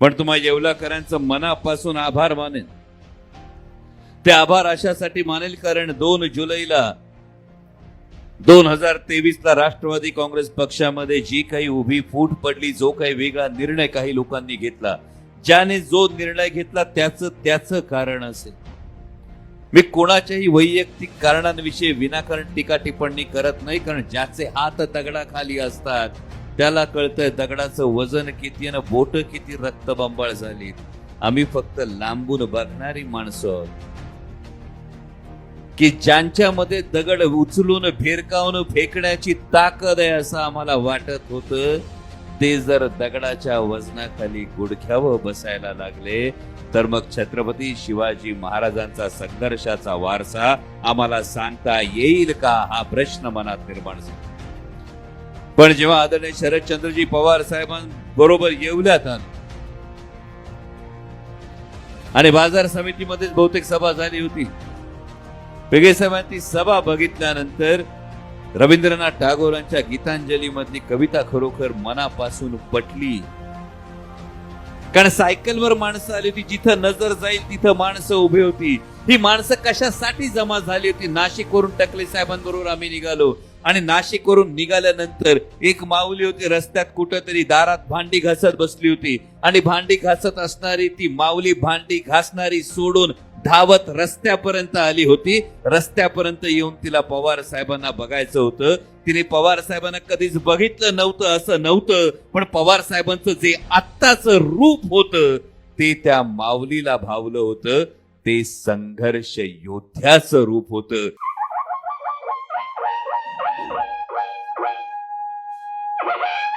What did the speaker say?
पण तुम्हा येवलाकरांचं मनापासून आभार मानेन. ते आभार अशासाठी मानेल कारण दोन जुलैला दोन हजार तेवीस ला राष्ट्रवादी काँग्रेस पक्षामध्ये जी काही उभी फूट पडली जो काही वेगळा निर्णय काही लोकांनी घेतला ज्याने जो निर्णय घेतला त्याचं त्याचं कारण असेल. मी कोणाच्याही वैयक्तिक कारणांविषयी विनाकारण टीका टिप्पणी करत नाही कारण ज्याचे हात दगडाखाली असतात त्याला कळतंय दगडाचं वजन किती आणि बोट किती रक्तबंबाळ झाली. आम्ही फक्त लांबून बघणारी माणसं आहोत. की ज्यांच्यामध्ये दगड उचलून भिरकावून फेकण्याची ताकद आहे असं आम्हाला वाटत होत ते जर दगडाच्या वजनाखाली गुडघ्यावर बसायला लागले तर मग छत्रपती शिवाजी महाराजांचा संघर्षाचा वारसा आम्हाला सांगता येईल का? हा प्रश्न मनात निर्माण झाला. पण जेव्हा आदरणीय शरदचंद्रजी पवार साहेबांबरोबर येवल्यात आणि बाजार समितीमध्येच बहुतेक सभा झाली होती पेगे साहेबांची सभा बघितल्यानंतर रवींद्रनाथ टागोरांच्या गीतांजली मधली कविता खरोखर मनापासून पटली. कारण सायकलवर माणसं आली होती जिथं नजर जाईल तिथं माणसं उभी होती. ही माणसं कशासाठी जमा झाली होती? नाशिकवरून टकले साहेबांबरोबर आम्ही निघालो. आणि नाशिकवरून निघाल्यानंतर एक माऊली होती रस्त्यात कुठंतरी दारात भांडी घासत बसली होती. आणि भांडी घासत असणारी ती माऊली भांडी घासणारी सोडून धावत रस्त्यापर्यंत आली होती. रस्त्यापर्यंत येऊन तिला पवार साहेबांना बघायचं होतं. तिने पवार साहेबांना कधीच बघितलं नव्हतं असं नव्हतं. पण पवार साहेबांचं जे आत्ताच रूप होतं ते त्या माऊलीला भावलं होतं. ते संघर्ष योद्ध्याचं रूप होतं. Woo-woo!